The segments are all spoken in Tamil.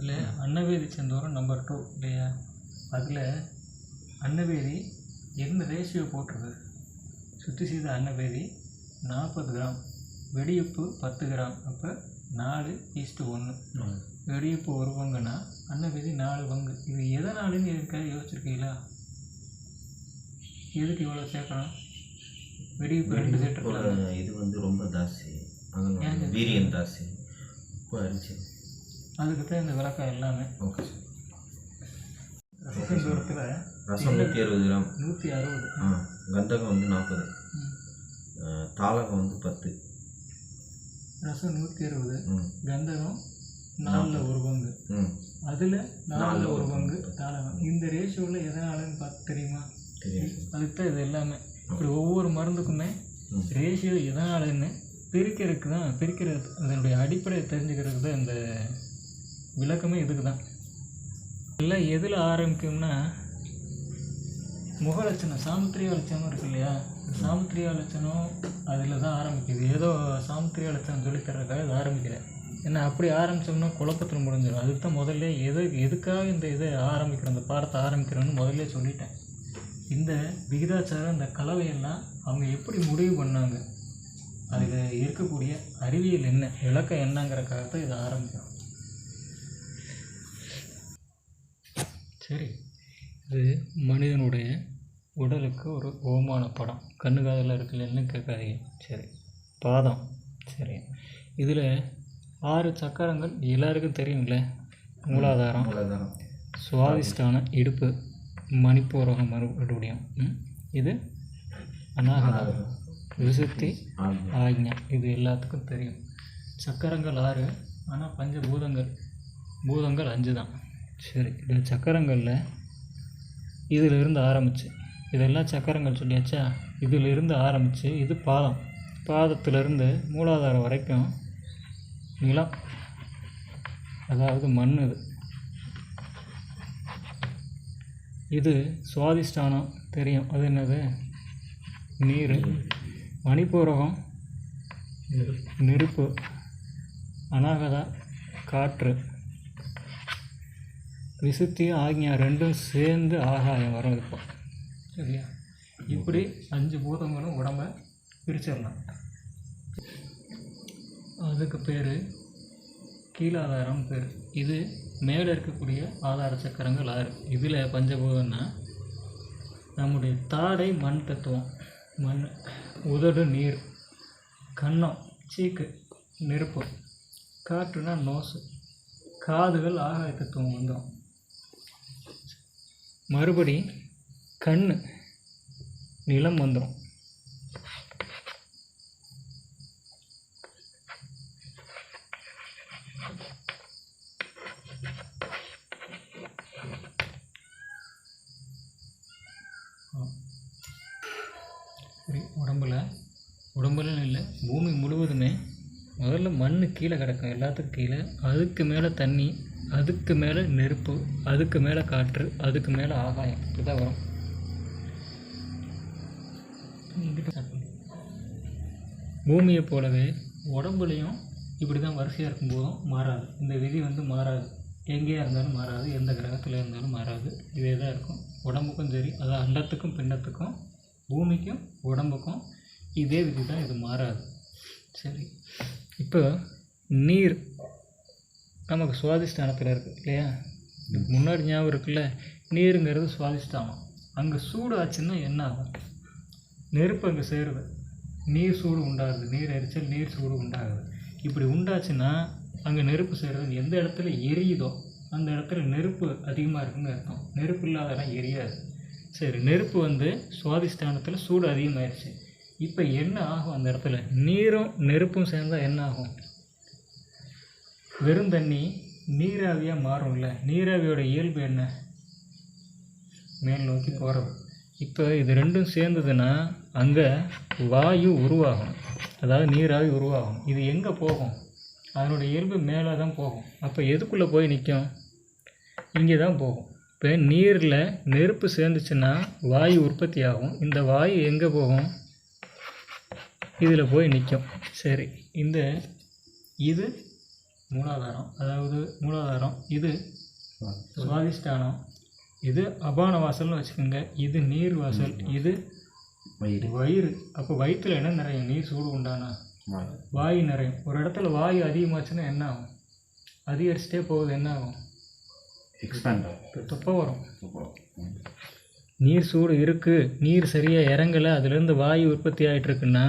இல்லை அன்னவேதி செந்தூரம் நம்பர் டூ இல்லையா? அதில் அன்னவேதி என்ன ரேஷியோ போட்டிருக்கு? சுத்தி செய்த அன்னவேதி நாற்பது கிராம் வெடியுப்பு பத்து கிராம் அப்போ நாலு ஈஸ்ட்டு ஒன்று வெடியுப்பு ஒரு பங்குனா அன்னவேதி நாலு பங்கு. இது எதனாலுன்னு எதுக்காக யோசிச்சிருக்கீங்களா? எதுக்கு இவ்வளோ சேர்க்கணும்? வெடியுப்பு ரெண்டு செட் இருக்கலாம் இது வந்து ரொம்ப ஜாஸ்தி அதனால வீரியம் ஜாஸ்தி அரிச்சு. அதுக்கு தான் இந்த விளக்கம் எல்லாமே. Okay sir. ரசத்தூரத்தில் ரசம் நூற்றி அறுபது கிராம். நூற்றி அறுபது. ஆ கந்தகம் வந்து நாற்பது தாளகம் வந்து பத்து. ரசம் நூற்றி அறுபது கந்தகம் நாலில் ஒரு பங்கு. ம். அதில் நாலில் ஒரு பங்கு. தாளகம். இந்த ரேஷியோவில் எதனாலன்னு பார்த்து தெரியுமா? அதுக்கு தான் இது எல்லாமே. இப்படி ஒவ்வொரு மருந்துக்குமே. ரேஷியோ எதனாலன்னு பிரிக்கிறதுக்கு தான் பிரிக்கிறது அதனுடைய அடிப்படையை தெரிஞ்சுக்கிறதுக்கு தான் இந்த விளக்கமே இதுக்கு தான் இல்லை எதில் ஆரம்பிக்கும்னா முகலட்சணம் சாமுத்திரியா லட்சணம் இருக்கு இல்லையா? இந்த லட்சணம் அதில் தான் ஆரம்பிக்குது. ஏதோ சாமுத்திரியா லட்சணம் சொல்லித்தரதுக்காக இது ஆரம்பிக்கிறேன். ஏன்னா அப்படி ஆரம்பித்தோம்னா குழப்பத்தில் முடிஞ்சிடும் அதுக்கு தான் முதல்ல எது எதுக்காக இந்த இதை ஆரம்பிக்கிறோம் இந்த பாடத்தை ஆரம்பிக்கிறோன்னு முதல்ல சொல்லிட்டேன். இந்த விகிதாச்சாரம் இந்த கலவையெல்லாம் அவங்க எப்படி முடிவு பண்ணாங்க? அதில் இருக்கக்கூடிய அறிவியல் என்ன விளக்கம் என்னங்கிறக்காக தான் இதை ஆரம்பிக்கிறோம். சரி இது மனிதனுடைய உடலுக்கு ஒரு ஓமான படம். கண்ணு காதில் இருக்குல்லன்னு கேட்காதீங்க. சரி பாதம். சரி. இதில் ஆறு சக்கரங்கள் எல்லாருக்கும் தெரியுங்களே மூலாதாரம். மூலாதாரம். சுவாதிஷ்டான இடுப்பு மணிப்பூரகம் மறுபடியும்? இது அநாகதம் விசுத்தி ஆக்ஞா. இது எல்லாத்துக்கும் தெரியும். சக்கரங்கள் ஆறு ஆனால் பஞ்சபூதங்கள் பூதங்கள் அஞ்சு தான் சரி இந்த சக்கரங்களில் இதிலிருந்து ஆரம்பிச்சு இதெல்லாம் சக்கரங்கள் சொல்லியாச்சா? இதிலிருந்து ஆரம்பித்து இது பாதம். பாதத்திலிருந்து மூலாதாரம் வரைக்கும் நிலம். அதாவது மண் இது. இது சுவாதிஷ்டானம் தெரியும். அது என்னது? நீர். மணிப்பூரகம். நெருப்பு. அநாகதா. காற்று. விசுத்தியும் ஆக்ஞா ரெண்டும் சேர்ந்து ஆகாயம் வரும் இப்போ சரியா? இப்படி அஞ்சு பூதங்களும் உடம்ப பிரிச்சிடலாம். அதுக்கு பேர் கீழாதாரம் பேர். இது மேலே இருக்கக்கூடிய ஆதார சக்கரங்கள் ஆறு இதில் பஞ்சபூதம்னா நம்முடைய தாடை மண் தத்துவம். மண் உதடு நீர் கன்னம் சீக்கு நெருப்பு காற்றுனா நோசு. காதுகள் ஆகாய தத்துவம் வந்துடும் மறுபடி கண் நிலம் வந்துடும் உடம்புல உடம்புலன்னு இல்லை பூமி முழுவதுமே முதல்ல மண் கீழே கிடக்கும் எல்லாத்துக்கும் கீழே. அதுக்கு மேலே தண்ணி அதுக்கு மேலே நெருப்பு அதுக்கு மேலே காற்று அதுக்கு மேலே ஆகாயம். இதுதான் வரும். பூமியை போலவே உடம்புலையும் இப்படி தான் வரிசையாக இருக்கும்போதும் மாறாது. இந்த விதி வந்து மாறாது. எங்கேயா இருந்தாலும் மாறாது. எந்த கிரகத்தில் இருந்தாலும் மாறாது. இதே தான் இருக்கும். உடம்புக்கும் சரி அதாவது அண்டத்துக்கும் பிண்டத்துக்கும் பூமிக்கும் உடம்புக்கும் இதே விதி தான் இது மாறாது. சரி. இப்போ நீர் நமக்கு சுவாதிஷ்டானத்தில் இருக்குது இல்லையா? இதுக்கு முன்னாடி ஞாபகம் இருக்குல்ல நீருங்கிறது சுவாதிஷ்டானம். அங்கே சூடு ஆச்சுன்னா என்ன ஆகும்? நெருப்பு அங்கே சேருது. நீர் சூடு உண்டாகுது. நீர் எரிச்சல் நீர் சூடு உண்டாகுது. இப்படி உண்டாச்சுன்னா அங்கே நெருப்பு சேருது. எந்த இடத்துல எரியுதோ அந்த இடத்துல நெருப்பு அதிகமாக இருக்குன்னு அர்த்தம். நெருப்பு இல்லாத இடம் எரியாது. சரி நெருப்பு வந்து சுவாதிஷ்டானத்தில் சூடு அதிகமாகிடுச்சு இப்போ என்ன ஆகும் அந்த இடத்துல? நீரும் நெருப்பும் சேர்ந்தால் என்ன ஆகும்? வெறும் தண்ணி நீராவியாக மாறும்ல? நீராவியோட இயல்பு என்ன? மேல் நோக்கி போகிறது இப்போ இது ரெண்டும் சேர்ந்ததுன்னா அங்கே வாயு உருவாகும். அதாவது நீராவி உருவாகும். இது எங்கே போகும்? அதனுடைய இயல்பு மேலே தான் போகும். அப்போ எதுக்குள்ளே போய் நிற்கும் இங்கே தான் போகும். இப்போ நீரில் நெருப்பு சேர்ந்துச்சுன்னா வாயு உற்பத்தி ஆகும். இந்த வாயு எங்கே போகும்? இதில் போய் நிற்கும் சரி இந்த இது மூலாதாரம் அதாவது மூலாதாரம் இது சுவாதிஷ்டானம் இது அபான வாசல்னு வச்சுக்கோங்க இது நீர் வாசல் இது வயிறு. வயிறு. அப்போ வயிற்றில் என்ன நிறையும்? நீர் சூடு உண்டானா? வாய் நிறையும். ஒரு இடத்துல வாயு அதிகமாச்சுன்னா என்ன ஆகும்? அதிகரிச்சுட்டே போகுது என்ன ஆகும்? எக்ஸ்பேண்ட் ஆகும். வரும். நீர் சூடு இருக்குது நீர் சரியாக இறங்கலை அதுலேருந்து வாயு உற்பத்தி ஆகிட்டு இருக்குன்னா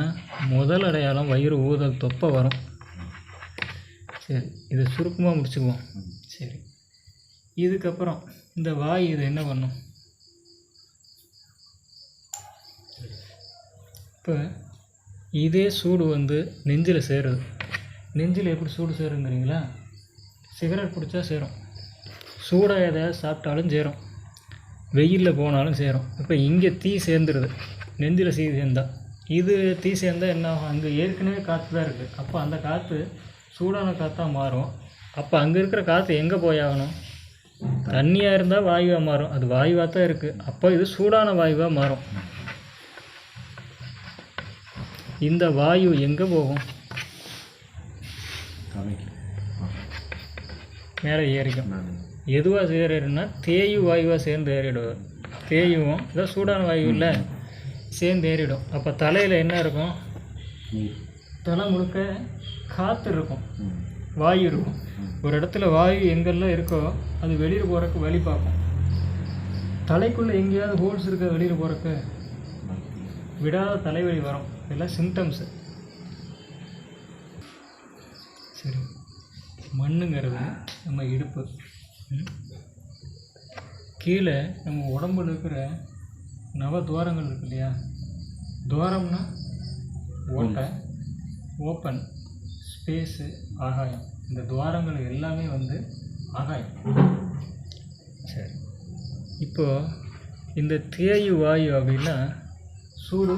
முதல் அடையாளம் வயிறு ஊதல் தொப்பை வரும். சரி இதை சுருக்கமாக முடிச்சுக்குவோம். சரி. இதுக்கப்புறம் இந்த வாயு இதை என்ன பண்ணும்? இப்போ இதே சூடு வந்து நெஞ்சில் சேருது. நெஞ்சில் எப்படி சூடு சேருங்கிறீங்களா? சிகரெட் பிடிச்சா சேரும். சூடாக எதையாவது சாப்பிட்டாலும் சேரும். வெயிலில் போனாலும் சேரும். இப்போ இங்கே தீ சேர்ந்துருது. நெஞ்சில் தீ சேர்ந்தா. இது தீ சேர்ந்தா என்ன ஆகும்? அங்கே ஏற்கனவே காற்று தான் இருக்குது அப்போ அந்த காற்று சூடான காற்றா மாறும். அப்போ அங்கே இருக்கிற காற்று எங்கே போய் ஆகணும்? தண்ணியாக இருந்தால் வாயுவாக மாறும். அது வாயுவாக தான் இருக்குது அப்போ இது சூடான வாயுவாக மாறும். இந்த வாயு எங்கே போகும். மேலே ஏறிக்கும் எதுவாக சேருன்னா தேயு வாயுவாக சேர்ந்து ஏறிடும். தேயுவும் இதான் சூடான வாயு இல்லை சேர்ந்து ஏறிடும். அப்போ தலையில் என்ன இருக்கும்? தலை முழுக்க காற்று இருக்கும். வாயு இருக்கும். ஒரு இடத்துல வாயு எங்கெல்லாம் இருக்கோ அது வெளியில் போகிறக்கு வழி பார்க்கும். தலைக்குள்ளே எங்கேயாவது ஹோல்ஸ் இருக்க வெளியில் போகிறக்கு விடாத தலைவலி வரும். இதெல்லாம் சிம்டம்ஸு சரி. மண்ணுங்கிறது நம்ம இடுப்பு. கீழே நம்ம உடம்புல இருக்கிற நவ துவாரங்கள் இருக்கு இல்லையா? துவாரம்னா ஓட்டை. ஓப்பன் ஸ்பேஸு ஆகாயம். இந்த துவாரங்கள் எல்லாமே வந்து ஆகாயம். சரி. இப்போது இந்த தேயு வாயு அப்படின்னா சூடு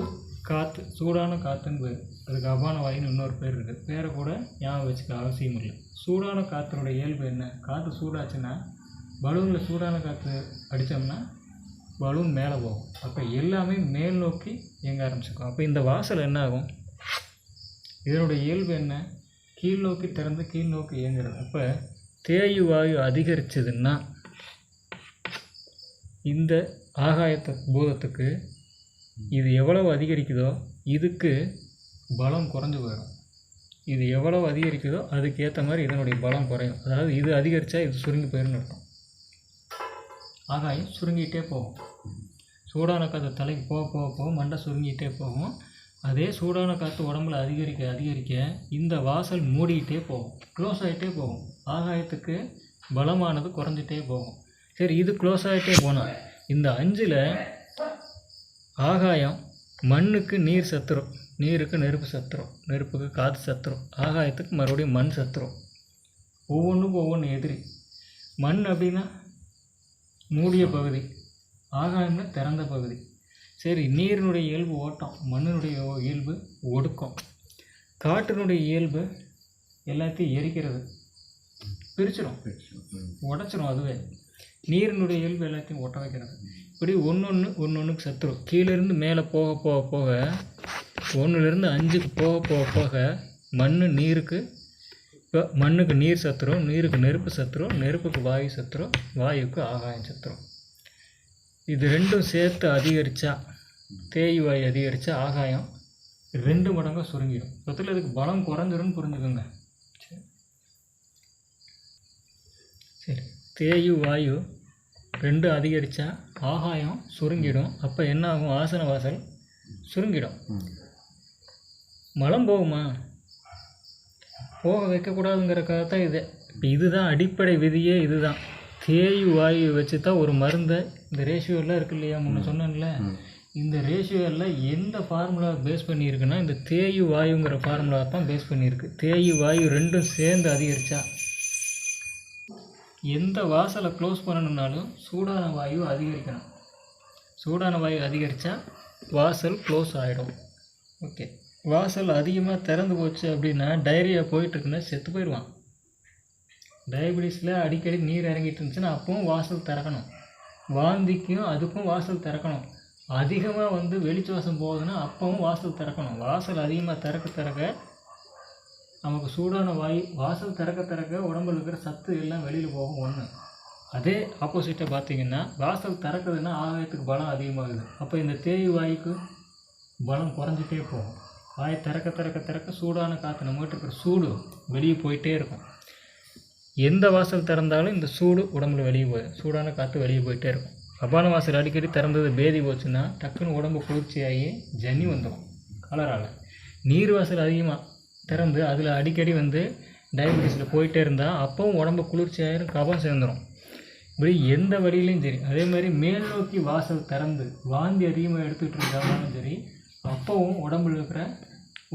காற்று சூடான காற்றுன்னு பேர். அதுக்கு அபான வாயுன்னு இன்னொரு பேர் இருக்குது பேரை கூட ஞாபகம் வச்சுக்க அவசியம் இல்லை. சூடான காற்றுடைய இயல்பு என்ன? காற்று சூடாச்சுன்னா பலூனில் சூடான காற்று அடித்தோம்னா பலூன் மேலே போகும். அப்போ எல்லாமே மேல் நோக்கி இயங்க ஆரம்பிச்சுக்கும் அப்போ இந்த வாசல் என்ன ஆகும்? இதனுடைய இயல்பு என்ன? கீழ் நோக்கி திறந்து கீழ் நோக்கி இயங்குறது. அப்போ தேயு வாயு அதிகரிச்சதுன்னா இந்த ஆகாயத்தை பூதத்துக்கு இது எவ்வளவு அதிகரிக்குதோ இதுக்கு பலம் குறைஞ்சு போயிடும். இது எவ்வளவு அதிகரிக்குதோ அதுக்கு ஏற்ற மாதிரி இதனுடைய பலம் குறையும். அதாவது இது அதிகரித்தா இது சுருங்கி போயிடும்னு அர்த்தம். ஆகாயம் சுருங்கிட்டே போகும். சூடான காற்று தலைக்கு போக போக போக மண்டை சுருங்கிட்டே போகும். அதே சூடான காற்று உடம்புல அதிகரிக்க அதிகரிக்க இந்த வாசல் மூடிக்கிட்டே போகும். க்ளோஸ் ஆகிட்டே போகும். ஆகாயத்துக்கு பலமானது குறைஞ்சிட்டே போகும். சரி இது க்ளோஸ் ஆகிட்டே போனால் இந்த அஞ்சில் ஆகாயம் மண்ணுக்கு நீர் சத்துரும். நீருக்கு நெருப்பு சத்துரும். நெருப்புக்கு காற்று சத்துரும். ஆகாயத்துக்கு மறுபடியும் மண் சத்துரும். ஒவ்வொன்றுக்கும் ஒவ்வொன்று எதிரி. மண் அப்படின்னா மூடிய பகுதி. ஆகாயம்னா திறந்த பகுதி. சரி நீரினுடைய இயல்பு ஓட்டம் மண்ணினுடைய இயல்பு ஒடுக்கம். காற்றினுடைய இயல்பு எல்லாத்தையும் எரிக்கிறது. பிரிச்சிடும் ம். உடச்சிரும் அதுவே. நீரினுடைய இயல்பு எல்லாத்தையும் ஒட்ட வைக்கிறது. இப்படி ஒன்று ஒன்று ஒன்று ஒன்றுக்கு சத்துரும். கீழேருந்து மேலே போக போக போக ஒன்றுலேருந்து அஞ்சுக்கு போக போக போக மண் நீருக்கு இப்போ மண்ணுக்கு நீர் சத்துரும் நீருக்கு நெருப்பு சத்துரும் நெருப்புக்கு வாயு சத்துரும் வாயுக்கு ஆகாயம் சத்துரும். இது ரெண்டும் சேர்த்து அதிகரித்தா தேய்வாய் வாயு ஆகாயம். ரெண்டு மடங்காக சுருங்கிடும் மொத்தத்தில் இதுக்கு பலம் குறைஞ்சிரும்னு புரிஞ்சுக்கோங்க. சரி. தேயு வாயு ரெண்டு அதிகரித்தா ஆகாயம் சுருங்கிடும். அப்போ என்ன ஆகும் ஆசன வாசல் சுருங்கிடும். மலம் போகுமா? போக வைக்கக்கூடாதுங்கிறக்காக தான் இது. இப்போ இதுதான் அடிப்படை விதியே இதுதான். தேயு வாயு வச்சு தான் ஒரு மருந்தை இந்த ரேஷியோ எல்லாம் இருக்கு இல்லையா? முன்ன சொன்னேன்ல. இந்த ரேஷியோவில் எந்த ஃபார்முலா பேஸ் பண்ணியிருக்குன்னா இந்த தேயு வாயுங்கிற ஃபார்முலா தான் பேஸ் பண்ணியிருக்கு. தேயு வாயு ரெண்டும் சேர்ந்து அதிகரித்தா எந்த வாசலை க்ளோஸ் பண்ணணுன்னாலும் சூடான வாயு அதிகரிக்கணும். சூடான வாயு அதிகரித்தா வாசல் க்ளோஸ் ஆகிடும் ஓகே வாசல் அதிகமாக திறந்து போச்சு அப்படின்னா டைரியா போயிட்டுருக்குன்னா செத்து போயிடுவான். டயபிட்டிஸில் அடிக்கடி நீர் இறங்கிட்டு இருந்துச்சுன்னா அப்பவும் வாசல் திறக்கணும். வாந்திக்கும் அதுக்கும் வாசல் திறக்கணும். அதிகமாக வந்து வெளிச்சுவாசம் போகுதுன்னா அப்பவும் வாசல் திறக்கணும். வாசல் அதிகமாக திறக்க திறக்க நமக்கு சூடான வாயு வாசல் திறக்க திறக்க உடம்புல இருக்கிற சத்து எல்லாம் வெளியில் போகும் ஒன்று அதே ஆப்போசிட்டை பார்த்தீங்கன்னா வாசல் திறக்குதுன்னா ஆகாயத்துக்கு பலம் அதிகமாகுது. அப்போ இந்த தேய் வாய்க்கு பலம் குறைஞ்சிட்டே போகும். வாயை திறக்க திறக்க திறக்க சூடான காற்று நம்மகிட்ட இருக்கிற சூடு வெளியே போயிட்டே இருக்கும். எந்த வாசல் திறந்தாலும் இந்த சூடு உடம்புல வெளியே போயிடும். சூடான காற்று வெளியே போயிட்டே இருக்கும். கபால வாசல் அடிக்கடி திறந்தது பேதி போச்சுன்னா டக்குன்னு உடம்பு குளிர்ச்சியாகி ஜன்னி வந்துடும் கலரால். நீர் வாசல் அதிகமாக திறந்து அதில் அடிக்கடி வந்து டயபெட்டிஸில் போயிட்டே இருந்தால் அப்பவும் உடம்பு குளிர்ச்சியாயிரும் கபம் சேர்ந்துடும் இப்படி எந்த வழியிலையும் சரி அதே மாதிரி மேல் நோக்கி வாசல் திறந்து வாந்தி அதிகமாக எடுத்துக்கிட்டு இருந்தாலும் சரி அப்பவும் உடம்புல இருக்கிற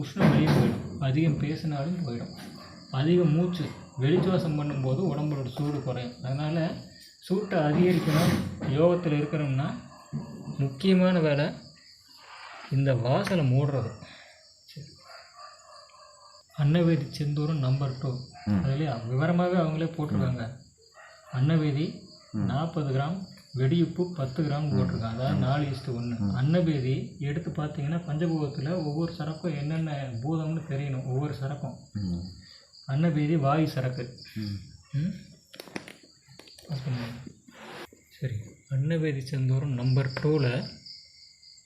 உஷ்ணம் வெளியே போயிடும். அதிகம் பேசினாலும் போயிடும். அதிகம் மூச்சு வெளிச்சுவாசம் பண்ணும்போது உடம்போட சூடு குறையும். அதனால் சூட்டை அதிகரிக்கணும். யோகத்தில் இருக்கிறோம்னா முக்கியமான வேலை இந்த வாசலை மூடுறது. சரி. அன்னவேதி செந்தூரம் நம்பர் டூ. அதுலேயே விவரமாகவே அவங்களே போட்டிருக்காங்க. அன்னவேதி நாற்பது கிராம் வெடியுப்பு பத்து கிராம் போட்டிருக்காங்க. அதாவது நாலு இஸ்ட்டு ஒன்று அன்னவேதி எடுத்து பார்த்தீங்கன்னா பஞ்சபூதத்தில் ஒவ்வொரு சரக்கும் என்னென்ன பூதம்னு தெரியணும். ஒவ்வொரு சரக்கும். ம். அன்னவேதி வாயு சரக்கு. சரி அன்னவேதி செந்தூரம் நம்பர் டூவில்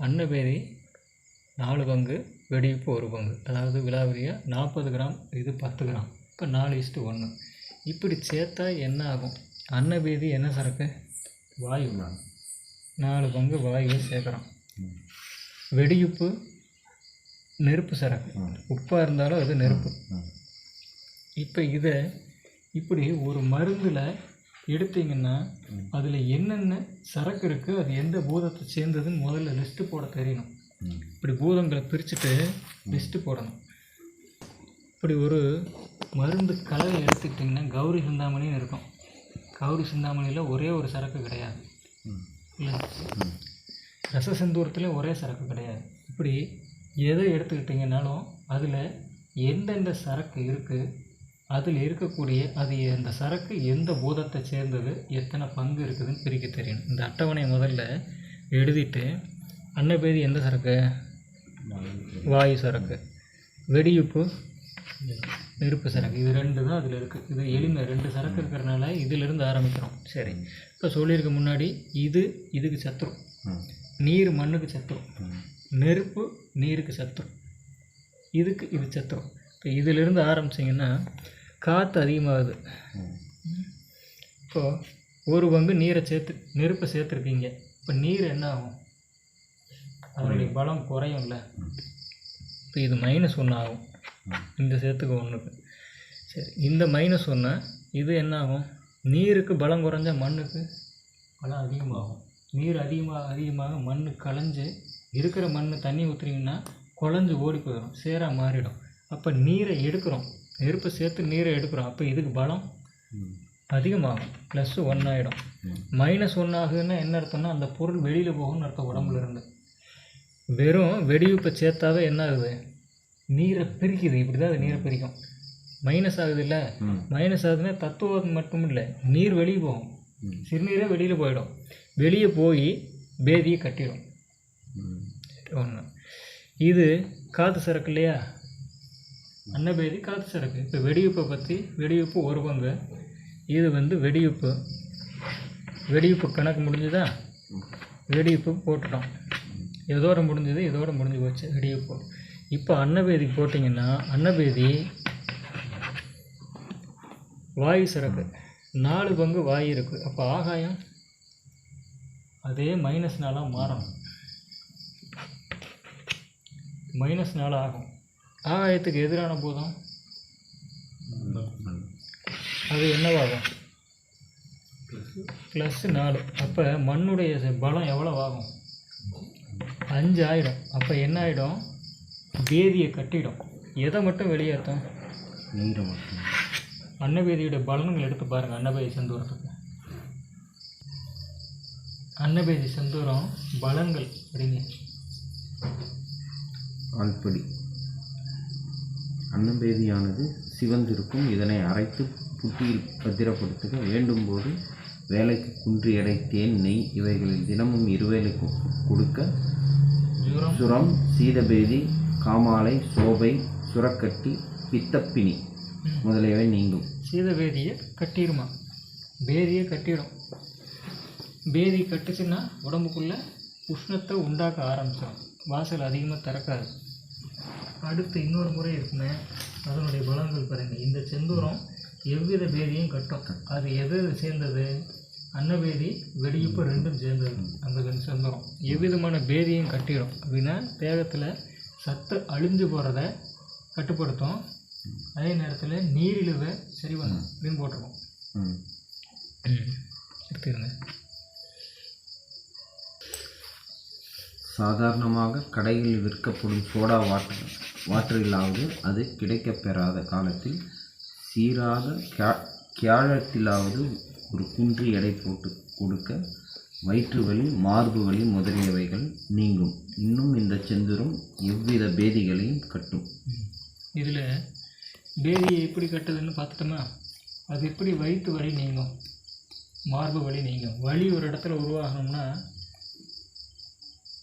அன்னவேதி நாலு பங்கு வெடியுப்பு ஒரு பங்கு. அதாவது விலாவரியாக நாற்பது கிராம் இது பத்து கிராம். இப்போ நாலு இஸ்ட்டு ஒன்று இப்படி சேர்த்தா என்ன ஆகும்? அன்னவேதி என்ன சரக்கு? வாயு நாலு பங்கு வாயுவை சேர்க்குறோம். வெடியுப்பு நெருப்பு சரக்கு. உப்பாக இருந்தாலும் அது நெருப்பு. இப்போ இதை இப்படி ஒரு மருந்தில் எடுத்தீங்கன்னா அதில் என்னென்ன சரக்கு இருக்குது அது எந்த பூதத்தை சேர்ந்ததுன்னு முதல்ல லிஸ்ட்டு போட தெரியணும். இப்படி பூதங்களை பிரிச்சுட்டு லிஸ்ட்டு போடணும். இப்படி ஒரு மருந்து கலவை எடுத்துக்கிட்டிங்கன்னா கௌரி சிந்தாமணின்னு இருக்கும். கௌரி சிந்தாமணியில் ஒரே ஒரு சரக்கு கிடையாது. இல்லை ம். ரச செந்தூரத்தில் ஒரே சரக்கு கிடையாது. இப்படி எதை எடுத்துக்கிட்டிங்கனாலும் அதில் எந்தெந்த சரக்கு இருக்குது அதில் இருக்கக்கூடிய அது அந்த சரக்கு எந்த பூதத்தை சேர்ந்தது எத்தனை பங்கு இருக்குதுன்னு பிரிக்க தெரியணும் இந்த அட்டவணை முதல்ல எழுதிட்டு அன்னபேதி எந்த சரக்கு? வாயு சரக்கு. வெடியுப்பு நெருப்பு சரக்கு. இது ரெண்டு தான் அதில் இருக்குது இது எளிமை. ரெண்டு சரக்கு இருக்கிறனால இதிலிருந்து ஆரம்பிக்கிறோம். சரி. இப்போ சொல்லியிருக்க முன்னாடி இது இதுக்கு சத்துரும் நீர் மண்ணுக்கு சத்துரும் நெருப்பு நீருக்கு சத்துரும் இதுக்கு இது சத்துரும் இப்போ இதிலிருந்து ஆரம்பிச்சிங்கன்னா காற்று அதிகமாகுது. இப்போது ஒரு பங்கு நீரை சேர்த்து நெருப்பை சேர்த்துருக்கீங்க. இப்போ நீர் என்ன ஆகும்? அதனுடைய பலம் குறையும்ல. இப்போ இது மைனஸ் ஒன்று ஆகும். இந்த சேர்த்துக்கு ஒன்றுக்கு சரி இந்த மைனஸ் ஒன்று இது என்ன ஆகும்? நீருக்கு பலம் குறைஞ்ச மண்ணுக்கு பலம் அதிகமாகும். நீர் அதிகமாக அதிகமாக மண் களைஞ்சு இருக்கிற மண் தண்ணி ஊற்றுனீங்கன்னா குழஞ்சு ஓடி போயிடும் சேராக மாறிடும். அப்போ நீரை எடுக்கிறோம். நெருப்பை சேர்த்து நீரை எடுக்கிறோம். அப்போ இதுக்கு பலம் அதிகமாகும். ப்ளஸ் ஒன் ஆகிடும் மைனஸ் ஒன் ஆகுதுன்னா என்ன அர்த்தம்னா அந்த பொருள் வெளியில் போகும்னு அர்த்தம் உடம்புல இருந்து வெறும் வெடிவிப்பை சேர்த்தாவே என்ன ஆகுது? நீரை பிரிக்குது. இப்படி தான் அது நீரை பிரிக்கும். மைனஸ் ஆகுது இல்லை மைனஸ் ஆகுதுன்னா தத்துவம் மட்டும் இல்லை நீர் வெளியே போகும். சிறுநீரே வெளியில் போயிடும். வெளியே போய் பேதியை கட்டிடும். ஒன்று இது காற்று சரக்கு இல்லையா? அன்னபேதி காத்து சரக்கு இப்போ வெடியுப்பை பற்றி வெடியுப்பு ஒரு பங்கு. இது வந்து வெடியுப்பு. வெடியுப்பு கணக்கு முடிஞ்சுதா? வெடியுப்பு போட்டுட்டோம். எதோட முடிஞ்சது இதோட முடிஞ்சு போச்சு வெடியுப்பு. இப்போ அன்னபேதிக்கு போட்டிங்கன்னா அன்னபேதி வாயு சிறப்பு நாலு பங்கு வாயு இருக்குது அப்போ ஆகாயம்? அதே மைனஸ் நாளாக மாறணும். மைனஸ் நாள் ஆகும். ஆகாயத்துக்கு எதிரான பூதம். அது என்னவாகும்? ப்ளஸ் நாலு. அப்போ மண்ணுடைய பலம் எவ்வளோ ஆகும்? அஞ்சு ஆயிடும். அப்போ என்ன ஆகிடும் பேதியை கட்டிடும். எதை மட்டும் வெளியேற்றும்? நீரை மட்டும். அன்னபேதியோட பலன்கள் எடுத்து பாருங்கள் அன்னபேதி செந்தூரத்துக்கு. அன்னபேதி செந்தூரம் பலன்கள் அப்படிங்க ஆழ்படி அன்னபேதியானது சிவந்திருக்கும். இதனை அரைத்து புட்டியில் பத்திரப்படுத்துக. வேண்டும்போது வேலைக்கு குன்றி எடை தேன் நெய் இவைகளில் தினமும் இருவேளை கொடுக்க. ஜுரம் சுரம் சீதபேதி காமாலை சோபை சுரக்கட்டி பித்தப்பினி முதலியவை நீங்கும். சீத பேதியை கட்டிடுமா? பேதியை கட்டிடும். பேதி கட்டுச்சுன்னா உடம்புக்குள்ள உஷ்ணத்தை உண்டாக்க ஆரம்பிச்சிடும். வாசல் அதிகமாக திறக்காது. அடுத்து இன்னொரு முறை இருக்குங்க அதனுடைய பலன்கள் பாருங்க. இந்த செந்தூரம் எவ்வித பேதியும் கட்டும். அது எது சேர்ந்தது? அன்னபேதி வெடியுப்பு ரெண்டும் சேர்ந்தது. அந்த செந்தூரம். எவ்விதமான பேதியும் கட்டிடும். அப்படின்னா தேகத்தில் சத்து அழிஞ்சு போகிறத கட்டுப்படுத்தும். அதே நேரத்தில் நீரிழிவை சரி பண்ணும் அப்படின்னு போட்டிருக்கோம். எடுத்துருங்க சாதாரணமாக கடைகளில் விற்கப்படும் சோடா வாட்டர் வாற்றிலாவது அது கிடைக்கப்பெறாத காலத்தில் சீராக கியா கியாழத்திலாவது ஒரு குன்றி எடை போட்டு கொடுக்க வயிற்று வலி மார்பு வலி முதலியவைகள் நீங்கும். இன்னும் இந்த செந்துரும் எவ்வித பேதிகளையும் கட்டும். இதில் பேதியை எப்படி கட்டுதுன்னு பார்த்துட்டோமா? அது எப்படி வயிற்று வலி நீங்கும்? மார்பு வலி நீங்கும். வலி ஒரு இடத்துல உருவாகணும்னா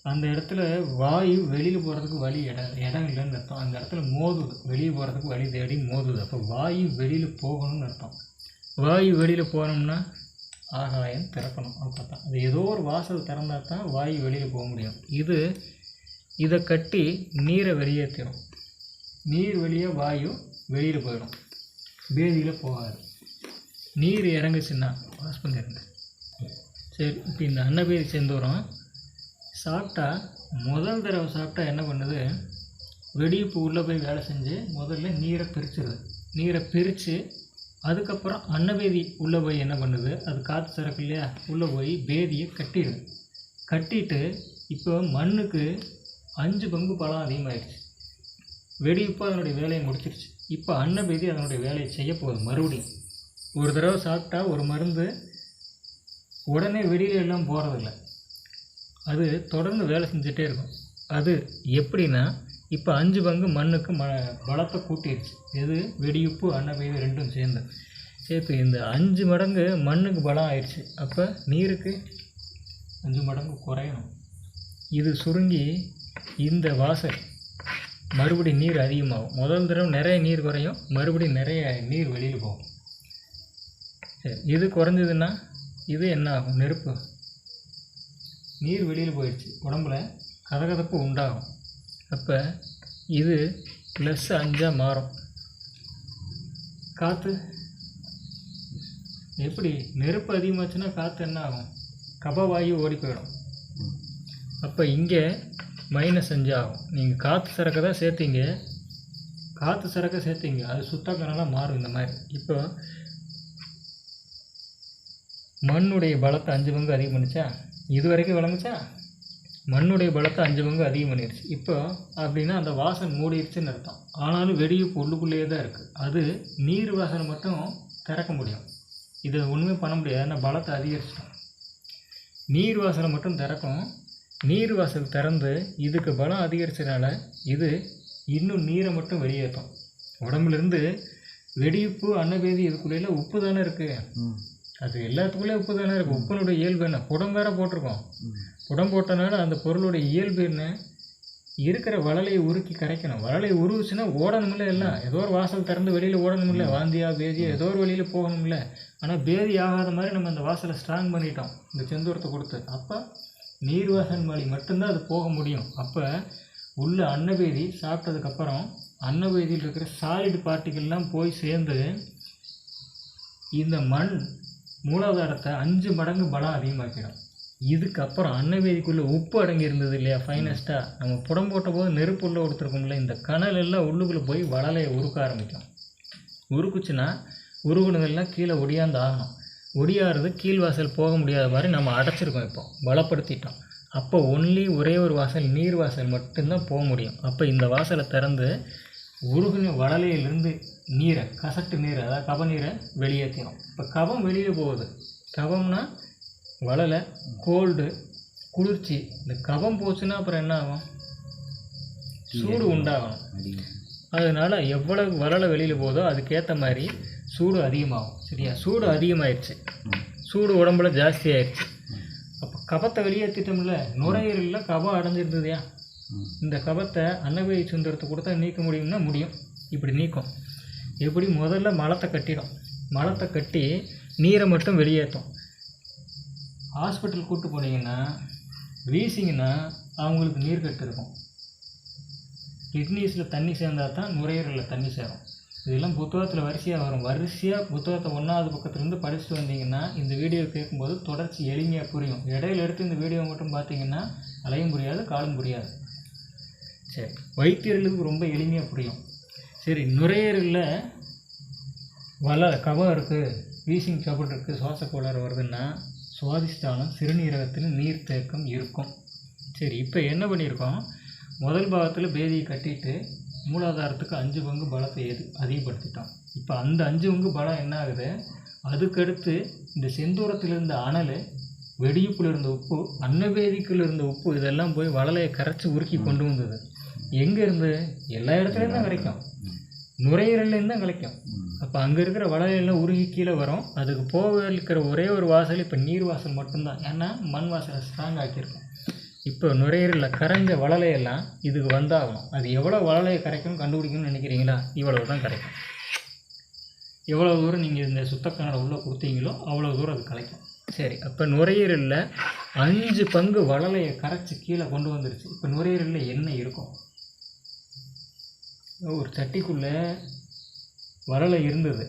அந்த இடத்துல வாயு வெளியில் போகிறதுக்கு வழி இடம் இடம் இல்லைன்னு அர்த்தம். அந்த இடத்துல மோதுது. வெளியே போகிறதுக்கு வழி தேடி மோதுது. அப்போ வாயு வெளியில் போகணும்னு அர்த்தம். வாயு வெளியில் போகணும்னா ஆகாயம் திறக்கணும். அப்போ தான் அது ஏதோ ஒரு வாசல் திறந்தால் தான் வாயு வெளியில் போக முடியும். இது இதை கட்டி நீரை வெளியேற்றிடும் நீர் வெளியே வாயு வெளியில் போயிடும். பேதியில் போகாது. நீர் இறங்குச்சுன்னா வாஷ் பண்ணிடுங்க சரி இப்போ இந்த அன்னபேதி சேர்ந்துறோம் சாப்பிட்டா முதல் தடவை சாப்பிட்டா என்ன பண்ணுது? வெடிப்பு உள்ளே போய் வேலை செஞ்சு முதல்ல நீரை பிரிச்சிருது. நீரை பிரித்து அதுக்கப்புறம் அன்னபேதி உள்ளே போய் என்ன பண்ணுது? அது காற்று சரக்கு இல்லையா? உள்ளே போய் பேதியை கட்டிடுது. கட்டிட்டு இப்போ மண்ணுக்கு அஞ்சு பங்கு பழம் அதிகமாகிடுச்சு வெடிப்பு அதனுடைய வேலையை முடிச்சிருச்சு. இப்போ அன்னபேதி அதனுடைய வேலையை செய்ய போகுது மறுபடியும். ஒரு தடவை சாப்பிட்டா ஒரு மருந்து உடனே வெளியில எல்லாம் போகிறதில்ல அது தொடர்ந்து வேலை செஞ்சுட்டே இருக்கும். அது எப்படின்னா இப்போ அஞ்சு பங்கு மண்ணுக்கு ம பலத்தை கூட்டிடுச்சு எது? வெடியுப்பு அன்னபேதி ரெண்டும் சேர்ந்து. சேர்த்து இந்த அஞ்சு மடங்கு மண்ணுக்கு பலம் ஆயிடுச்சு அப்போ நீருக்கு அஞ்சு மடங்கு குறையணும். இது சுருங்கி இந்த வாசல் மறுபடி நீர் அதிகமாகும். முதல் தடவை நிறைய நீர் குறையும். மறுபடியும் நிறைய நீர் வெளியில் போகும். சரி இது குறைஞ்சதுன்னா இது என்ன ஆகும்? நெருப்பு. நீர் வெளியில் போயிடுச்சு உடம்புல கதகதப்பு உண்டாகும். அப்போ இது ப்ளஸ் அஞ்சாக மாறும். காற்று எப்படி? நெருப்பு அதிகமாச்சுன்னா காற்று என்ன ஆகும்? கபவாயு ஓடி போயிடும். அப்போ இங்கே மைனஸ் அஞ்சு ஆகும். நீங்கள் காற்று சரக்கை தான் சேர்த்தீங்க. காற்று சரக்கை சேர்த்தீங்க. அது சுத்தக்கனெல்லாம் மாறும் இந்த மாதிரி. இப்போ மண்ணுடைய பலத்தை அஞ்சு பங்கு அதிகம் பண்ணிச்சா இது வரைக்கும் விளங்குச்சா? மண்ணுடைய பலத்தை அஞ்சு பங்கு அதிகம் பண்ணிடுச்சு இப்போ அப்படின்னா அந்த வாசல் மூடிடுச்சுன்னு அர்த்தம். ஆனாலும் வெடியுப்பு உள்ளுக்குள்ளேயே தான் இருக்குது அது நீர் வாசனை மட்டும் திறக்க முடியும். இதை ஒன்றுமே பண்ண முடியாது. ஏன்னா பலத்தை அதிகரிச்சிட்டோம் நீர் வாசலை மட்டும் திறக்கும். நீர் வாசல் திறந்து இதுக்கு பலம் அதிகரிச்சதுனால இது இன்னும் நீரை மட்டும் வெளியேற்றும். உடம்புலேருந்து வெடியுப்பு அன்னபேதி இதுக்குள்ளேல உப்பு தானே இருக்குது அது எல்லாத்துக்குள்ளே உப்பு தானே இருக்குது உப்பினுடைய இயல்பு என்ன? புடம் வேற போட்டிருக்கோம். புடம் போட்டனால அந்த பொருளுடைய இயல்பு என்ன? இருக்கிற வளலையை உருக்கி கரைக்கணும். வளலை உருவுச்சுன்னா ஓடணும்ல எல்லாம். ஏதோ ஒரு வாசல் திறந்து வெளியில் ஓடணும்ல. வாந்தியா பேதியா ஏதோ ஒரு வெளியில் போகணும்ல. ஆனால் பேதி ஆகாத மாதிரி நம்ம அந்த வாசலை ஸ்ட்ராங் பண்ணிட்டோம். இந்த செந்தூரத்தை கொடுத்து. அப்போ நீர்வாசல் வழி மட்டும்தான் அது போக முடியும். அப்போ உள்ள அன்னபேதி சாப்பிட்டதுக்கப்புறம் அன்னபேதியில் இருக்கிற சாலிட் பார்ட்டிகள்லாம் போய் சேர்ந்து இந்த மண் மூலாதாரத்தை அஞ்சு மடங்கு பலம் அதிகமாக்கிடும். இதுக்கப்புறம் அன்னவேதிக்குள்ளே உப்பு அடங்கி இருந்தது இல்லையா ஃபைனஸ்ட்டாக நம்ம புடம் போட்ட போது நெருப்பு உள்ள கொடுத்துருக்கோம்ல இந்த கணல் எல்லாம் உள்ளுக்குள்ளே போய் வளலையை உருக்க ஆரம்பிக்கும். உருக்குச்சுன்னா உருகுனதெல்லாம் கீழே ஒடியாந்து ஆகணும். ஒடியாறது கீழ் வாசல் போக முடியாத மாதிரி நம்ம அடைச்சிருக்கோம் இப்போ பலப்படுத்திட்டோம். அப்போ ஒன்லி ஒரே ஒரு வாசல் நீர் வாசல் மட்டும்தான் போக முடியும். அப்போ இந்த வாசலை திறந்து உருகுன வளலையிலிருந்து நீரை கசட்டு நீரை அதாவது கப நீரை வெளியேற்றிடும் இப்போ கபம் வெளியில் போகுது. கபம்னா வளலை கோல்டு குளிர்ச்சி. இந்த கபம் போச்சுன்னா அப்புறம் என்ன ஆகும்? சூடு உண்டாகணும். அதனால் எவ்வளவு வளலை வெளியில் போதோ அதுக்கேற்ற மாதிரி சூடு அதிகமாகும். சரியா? சூடு அதிகமாயிடுச்சு ம். சூடு உடம்புல ஜாஸ்தி ஆயிடுச்சு அப்போ கபத்தை வெளியேற்றிட்டோம்ல நுரையீரலில் கபம் அடைஞ்சிருந்ததுயா. இந்த கபத்தை அன்னபேய் சுந்தரத்தை கொடுத்தா நீக்க முடியும்னா முடியும். இப்படி நீக்கும். எப்படி முதல்ல மலத்தை கட்டிடும்? மலத்தை கட்டி நீரை மட்டும் வெளியேற்றும். ஹாஸ்பிட்டல் கூப்பிட்டு போனீங்கன்னா வீசிங்கன்னா அவங்களுக்கு நீர் கட்டு இருக்கும் கிட்னிஸில் தண்ணி சேர்ந்தால் தான் நுரையீரலில் தண்ணி சேரும். இதெல்லாம் புத்தகத்தில் வரிசையாக வரும். வரிசையாக புத்தகத்தை ஒன்றாவது பக்கத்துலேருந்து படிச்சுட்டு வந்தீங்கன்னா இந்த வீடியோ கேட்கும்போது தொடர்ச்சி எளிமையாக புரியும். இடையில எடுத்து இந்த வீடியோ மட்டும் பார்த்தீங்கன்னா அலையும் புரியாது காலும் புரியாது. சரி. வைத்தியர்களுக்கு ரொம்ப எளிமையாக புரியும். சரி நுரையீரலில் வள கவம் இருக்குது வீசிங் சப்போர்ட் இருக்குது சுவாச கோளாறு வருதுன்னா சுவாதிஷ்டானம் சிறுநீரகத்தில் நீர் தேக்கம் இருக்கும். சரி இப்போ என்ன பண்ணியிருக்கோம்? முதல் பாகத்தில் பேதியை கட்டிட்டு மூலாதாரத்துக்கு அஞ்சு பங்கு பலத்தை எது அதிகப்படுத்திட்டோம். இப்போ அந்த அஞ்சு பங்கு பலம் என்ன ஆகுது? அதுக்கடுத்து இந்த செந்தூரத்தில் இருந்த அனல் வெடியுப்பில் இருந்த உப்பு அன்னவேதிக்கில் இருந்த உப்பு இதெல்லாம் போய் வளலையை கரைச்சி உருக்கி கொண்டு வந்தது. எங்கே இருந்து? எல்லா இடத்துலையும் தான் கிடைக்கும். நுரையீரல்லேருந்து தான் கிடைக்கும் அப்போ அங்கே இருக்கிற வளையெல்லாம் உருகி கீழே வரும். அதுக்கு போக இருக்கிற ஒரே ஒரு வாசல் இப்போ நீர் வாசல் மட்டும்தான். ஏன்னா மண் வாசலை ஸ்ட்ராங் ஆக்கியிருக்கும். இப்போ நுரையீரலில் கரைஞ்ச வளலையெல்லாம் இதுக்கு வந்தாகணும். அது எவ்வளோ வளலையை கரைக்கணும் கண்டுபிடிக்கணும்னு நினைக்கிறீங்களா? இவ்வளவு தான் கரைக்கும். எவ்வளோ தூரம் நீங்கள் இந்த சுத்தக்கண்ணடை உள்ளே கொடுத்தீங்களோ அவ்வளோ தூரம் அது கலைக்கும். சரி அப்போ நுரையீரலில் அஞ்சு பங்கு வளலையை கரைச்சி கீழே கொண்டு வந்துருச்சு. இப்போ நுரையீரலில் என்ன இருக்கும்? ஒரு சட்டிக்குள்ளே வரலை இருந்தது.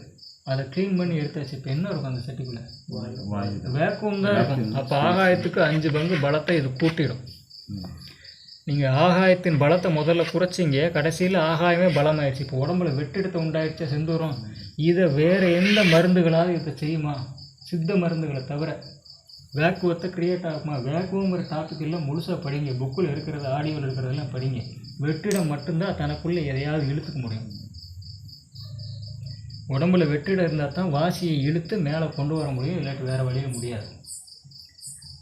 அதை க்ளீன் பண்ணி எடுத்தாச்சு. இப்போ என்ன இருக்கும் அந்த சட்டிக்குள்ளே வேக்குவம் தான் இருக்கும். அப்போ ஆகாயத்துக்கு அஞ்சு பங்கு பலத்தை இது கூட்டிடும். நீங்கள் ஆகாயத்தின் பலத்தை முதல்ல குறைச்சிங்க. கடைசியில் ஆகாயமே பலமாயிடுச்சு. இப்போ உடம்புல வெட்டெடுத்த உண்டாயிடுச்சா செந்தூரம்? இதை வேறு எந்த மருந்துகளாவது இதை செய்யுமா? சித்த மருந்துகளை தவிர. வேக்குவத்தை கிரியேட் ஆகுமா? வேக்குவங்கிற டாபிக் எல்லாம் முழுசாக படிங்க. புக்கில் இருக்கிறது ஆடியோவில் இருக்கிறதெல்லாம் படிங்க. வெற்றிடம் மட்டும்தான் தனக்குள்ளே எதையாவது இழுத்துக்க முடியும். உடம்புல வெற்றிடம் இருந்தால் தான் வாசியை இழுத்து மேலே கொண்டு வர முடியும் இல்லாட்டி வேறு வழியில் முடியாது.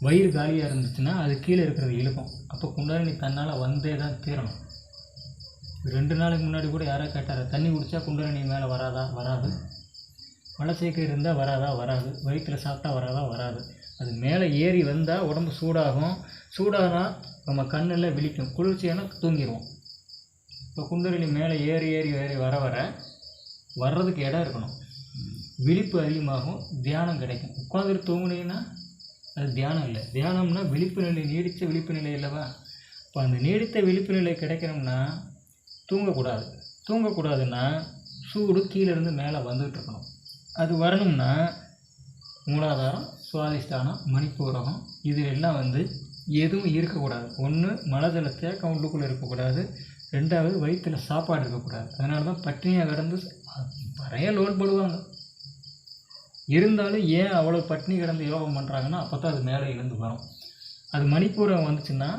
வயிறு காலியாக இருந்துச்சுன்னா அது கீழே இருக்கிறது இழுக்கும். அப்போ குண்டாரணி தன்னால் வந்தே தான் தீரணும். ரெண்டு நாளைக்கு முன்னாடி கூட யாரோ கேட்டார் தண்ணி குடித்தா குண்டாரணி மேலே வராதா? வராது. மலச்சேக்கை இருந்தால் வராதா? வராது. வயிற்றில் சாப்பிட்டா வராதா? வராது. அது மேலே ஏறி வந்தால் உடம்பு சூடாகும். சூடானா நம்ம கண்ணெல்லாம் விழிக்கும். குளிர்ச்சியானா தூங்கிடுவோம் இப்போ குண்டரணி மேலே ஏறி ஏறி ஏறி வர வர வர்றதுக்கு இடம் இருக்கணும். விழிப்பு அதிகமாகும். தியானம் கிடைக்கும். உட்காந்துட்டு தூங்குனீங்கன்னா அது தியானம் இல்லை. தியானம்னா விழிப்பு நிலை நீடித்த விழிப்பு நிலை இல்லைவா? இப்போ அந்த நீடித்த விழிப்பு நிலை கிடைக்கணும்னா தூங்கக்கூடாது. தூங்கக்கூடாதுன்னா சூடு கீழே இருந்து மேலே வந்துகிட்டு இருக்கணும். அது வரணும்னா மூலாதாரம் சுவாதிஷ்டானம் மணிப்பூரகம் இது எல்லாம் வந்து எதுவும் இருக்கக்கூடாது. ஒன்று மலஜலத்தை கவுண்டுக்குள்ளே இருக்கக்கூடாது. ரெண்டாவது வயிற்றில் சாப்பாடு இருக்கக்கூடாது. அதனால தான் பட்டினியாக கிடந்து நிறைய லோன் போடுவாங்க. இருந்தாலும் ஏன் அவ்வளோ பட்டினி கிடந்து யோகம் பண்ணுறாங்கன்னா அப்போ தான் அது மேலே இருந்து வரும். அது மணிப்பூரம் வந்துச்சுன்னா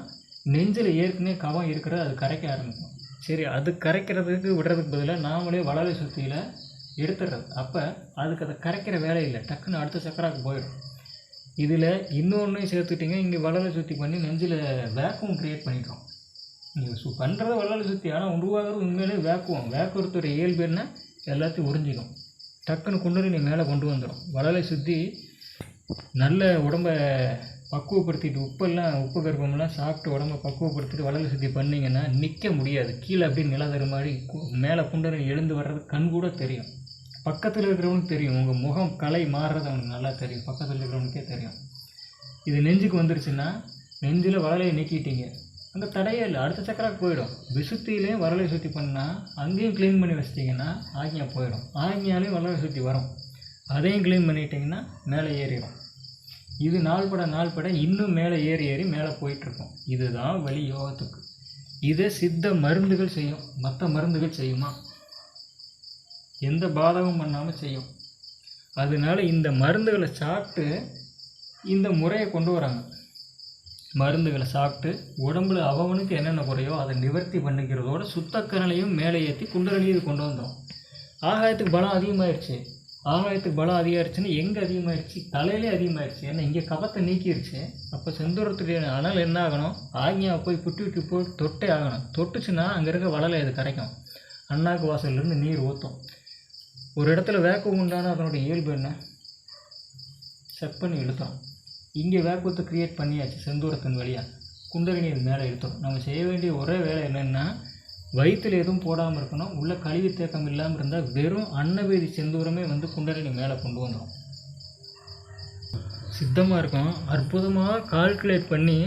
நெஞ்சில் ஏற்கனவே கவம் இருக்கிறது அது கரைக்க ஆரம்பிக்கும். சரி அது கரைக்கிறதுக்கு விடுறதுக்கு பதிலாக நாமளே வளரை சுற்றியில் எடுத்துடுறது. அப்போ அதுக்கு அதை கரைக்கிற வேலை இல்லை. டக்குன்னு அடுத்த சக்கராக்கு போயிடும். இதில் இன்னொன்றையும் சேர்த்துட்டிங்க இங்கே வளலை சுற்றி பண்ணி நெஞ்சில் வேக்குவம் க்ரியேட் பண்ணிட்டோம். நீங்கள் சு பண்ணுறது வளலை சுற்றி ஆனால் உருவாகிறது உண்மையிலே வேக்குவம் வேக்குவரத்துடைய இயல்பு என்ன? எல்லாத்தையும் உறிஞ்சிக்கும் டக்குன்னு குண்டலினி மேலே கொண்டு வந்துடும் வளலை சுற்றி நல்ல உடம்பை பக்குவப்படுத்திட்டு உப்பெல்லாம் உப்பு கர்ப்பம்லாம் சாப்பிட்டு உடம்பை பக்குவப்படுத்திட்டு வளலை சுற்றி பண்ணிங்கன்னா நிற்க முடியாது. கீழே அப்படியே நிலதரு மாதிரி கு- மேலே குண்டரை எழுந்து வர்றது கண் கூட தெரியும். பக்கத்தில் இருக்கிறவனுக்கு தெரியும். உங்கள் முகம் கலை மாறுறது அவனுக்கு நல்லா தெரியும். பக்கத்தில் இருக்கிறவனுக்கே தெரியும். இது நெஞ்சுக்கு வந்துருச்சுன்னா நெஞ்சில் வரலையை நீக்கிட்டீங்க. அங்கே தடையே இல்லை. அடுத்த சக்கராக போயிடும். விசுத்திலையும் வரலை சுற்றி பண்ணால் அங்கேயும் க்ளீன் பண்ணி வச்சிட்டிங்கன்னா ஆக்ஞா போயிடும். ஆக்ஞாலையும் வரலை சுற்றி வரும். அதையும் க்ளீன் பண்ணிட்டிங்கன்னா மேலே ஏறிடும். இது நாள்பட நாள்பட இன்னும் மேலே ஏறி ஏறி மேலே போயிட்டுருக்கோம். இதுதான் வழி யோகத்துக்கு. இதை சித்த மருந்துகள் செய்யும். மற்ற மருந்துகள் செய்யுமா? எந்த பாதகம் பண்ணாமல் செய்யும். அதனால இந்த மருந்துகளை சாப்பிட்டு இந்த முறையை கொண்டு வராங்க. மருந்துகளை சாப்பிட்டு உடம்புல அவனுக்கு என்னென்ன குறையோ அதை நிவர்த்தி பண்ணிக்கிறதோட சுத்தக்கரணையும் மேலே ஏற்றி குண்டரலையும் இது கொண்டு வந்தோம். ஆகாயத்துக்கு பலம் அதிகமாகிடுச்சு ஆகாயத்துக்கு பலம் அதிகமாயிருச்சுன்னா எங்கே அதிகமாகிடுச்சு தலையிலே அதிகமாகிடுச்சு ஏன்னா இங்கே கபத்தை நீக்கிடுச்சு அப்போ செந்தூரத்துடைய அனல் என்ன ஆகணும்? ஆக்ஞாவை போய் புட்டி விட்டு போய் தொட்டே ஆகணும். தொட்டுச்சுன்னா அங்கே இருக்க வளலை அது கரைக்கும். அண்ணாக்கு வாசல்லேருந்து நீர் ஊற்றும் ஒரு இடத்துல வேக்கம் உண்டான அதனுடைய இயல்பு என்ன? செக் பண்ணி இழுத்தோம். இங்கே வேக்கத்தை க்ரியேட் பண்ணியாச்சு செந்தூரத்தின் வழியாக குண்டலினி மேலே இழுத்தோம். நம்ம செய்ய வேண்டிய ஒரே வேலை என்னென்னா வயிற்றில் எதுவும் போடாமல் இருக்கணும். உள்ள கழிவு தேக்கம் இல்லாமல் இருந்தால் வெறும் அன்னவேதி செந்தூரமே வந்து குண்டலினி மேலே கொண்டு வந்துடும் சித்தமாக இருக்கும். அற்புதமாக கால்குலேட் பண்ணி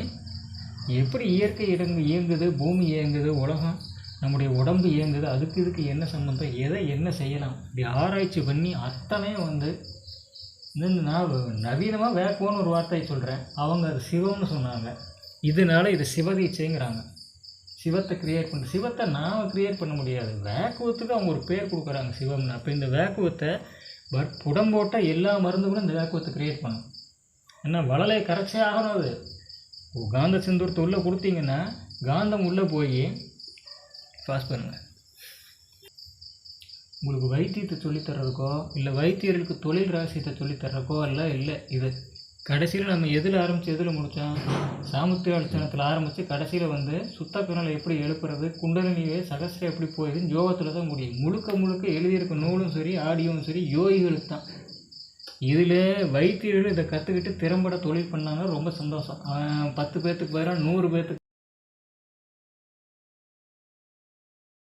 எப்படி இயற்கை இடங்கு இயங்குது பூமி இயங்குது உலகம்? நம்முடைய உடம்பு இயங்குது அதுக்கு இதுக்கு என்ன சம்மந்தம் எதை என்ன செய்யலாம்? இப்படி ஆராய்ச்சி பண்ணி அத்தனையும் வந்து இந்த நான் நவீனமாக வேக்குவோன்னு ஒரு வார்த்தையை சொல்கிறேன் அவங்க அது சிவம்னு சொன்னாங்க. இதனால இது சிவதீட்சைங்கிறாங்க. சிவத்தை கிரியேட் பண்ண சிவத்தை நாம் கிரியேட் பண்ண முடியாது. வேக்குவத்துக்கு அவங்க ஒரு பேர் கொடுக்குறாங்க சிவம்னு. அப்போ இந்த வேக்குவத்தை பட் புடம் எல்லா மருந்துகளும் இந்த வேக்குவத்தை கிரியேட் பண்ணும் என்ன வளலை கரைச்சே ஆகணும் அது. காந்த செந்தூரத்தை உள்ளே கொடுத்தீங்கன்னா காந்தம் உள்ளே போய் பாஸ் பண்ணுங்கள் உங்களுக்கு வைத்தியத்தை சொல்லித்தர்றதுக்கோ இல்லை வைத்தியர்களுக்கு தொழில் ரகசியத்தை சொல்லித் அல்ல எல்லாம் இல்லை. இது கடைசியில் நம்ம எதில் ஆரம்பித்து எதில் முடித்தோம் சாமுத்திய அர்ச்சனத்தில் ஆரம்பித்து கடைசியில் வந்து சுத்த எப்படி எழுப்புறது குண்டலினியே சகசிரம் எப்படி போயிடுது யோகத்தில் தான் முடியும். முழுக்க முழுக்க எழுதியிருக்க நூலும் சரி ஆடியோவும் சரி யோகிகளுக்கு தான். இதில் வைத்தியர்கள் இதை கற்றுக்கிட்டு திறம்பட தொழில் பண்ணாங்க ரொம்ப சந்தோஷம். பத்து பேர்த்துக்கு பதிலாக நூறு பேர்த்துக்கு